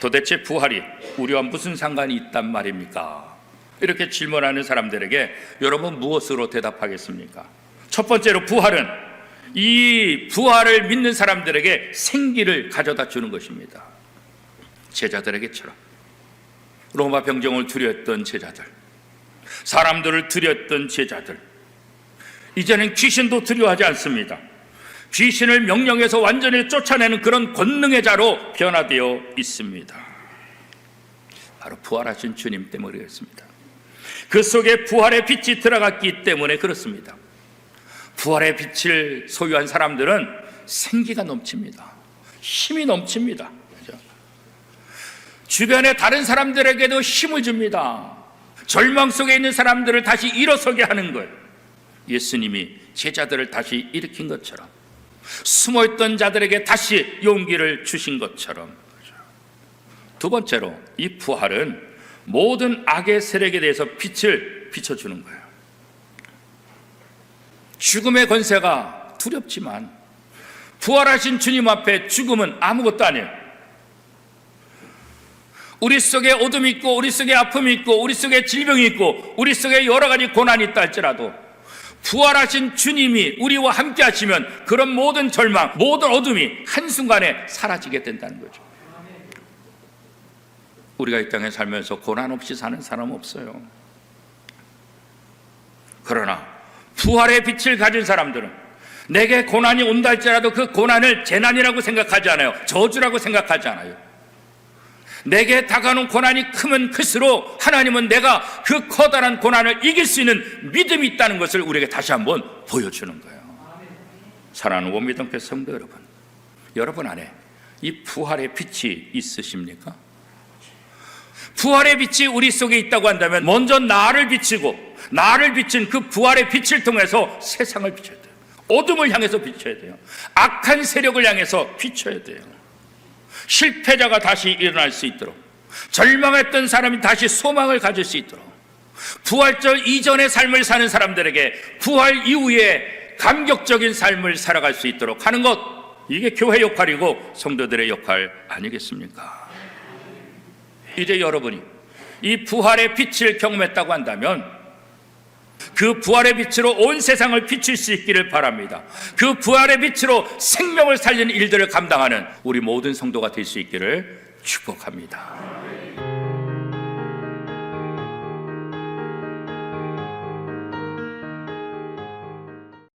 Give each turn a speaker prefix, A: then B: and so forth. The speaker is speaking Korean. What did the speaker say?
A: 도대체 부활이 우리와 무슨 상관이 있단 말입니까? 이렇게 질문하는 사람들에게 여러분 무엇으로 대답하겠습니까? 첫 번째로 부활은 이 부활을 믿는 사람들에게 생기를 가져다 주는 것입니다. 제자들에게처럼 로마 병정을 두려웠던 제자들, 사람들을 두려웠던 제자들, 이제는 귀신도 두려워하지 않습니다. 귀신을 명령해서 완전히 쫓아내는 그런 권능의 자로 변화되어 있습니다. 바로 부활하신 주님 때문에 그렇습니다. 그 속에 부활의 빛이 들어갔기 때문에 그렇습니다. 부활의 빛을 소유한 사람들은 생기가 넘칩니다. 힘이 넘칩니다. 그죠? 주변의 다른 사람들에게도 힘을 줍니다. 절망 속에 있는 사람들을 다시 일어서게 하는 거예요. 예수님이 제자들을 다시 일으킨 것처럼 숨어있던 자들에게 다시 용기를 주신 것처럼 두 번째로 이 부활은 모든 악의 세력에 대해서 빛을 비춰주는 거예요. 죽음의 권세가 두렵지만 부활하신 주님 앞에 죽음은 아무것도 아니에요. 우리 속에 어둠이 있고 우리 속에 아픔이 있고 우리 속에 질병이 있고 우리 속에 여러 가지 고난이 있다 할지라도 부활하신 주님이 우리와 함께 하시면 그런 모든 절망, 모든 어둠이 한순간에 사라지게 된다는 거죠. 우리가 이 땅에 살면서 고난 없이 사는 사람 없어요. 그러나 부활의 빛을 가진 사람들은 내게 고난이 온다 할지라도 그 고난을 재난이라고 생각하지 않아요. 저주라고 생각하지 않아요. 내게 다가오는 고난이 크면 클수록 하나님은 내가 그 커다란 고난을 이길 수 있는 믿음이 있다는 것을 우리에게 다시 한번 보여주는 거예요. 사랑하는 원미동교 성도 여러분, 여러분 안에 이 부활의 빛이 있으십니까? 부활의 빛이 우리 속에 있다고 한다면 먼저 나를 비치고 나를 비친 그 부활의 빛을 통해서 세상을 비춰야 돼요. 어둠을 향해서 비춰야 돼요. 악한 세력을 향해서 비춰야 돼요. 실패자가 다시 일어날 수 있도록 절망했던 사람이 다시 소망을 가질 수 있도록 부활절 이전의 삶을 사는 사람들에게 부활 이후에 감격적인 삶을 살아갈 수 있도록 하는 것 이게 교회 역할이고 성도들의 역할 아니겠습니까? 이제 여러분이 이 부활의 빛을 경험했다고 한다면 그 부활의 빛으로 온 세상을 비출 수 있기를 바랍니다. 그 부활의 빛으로 생명을 살리는 일들을 감당하는 우리 모든 성도가 될 수 있기를 축복합니다.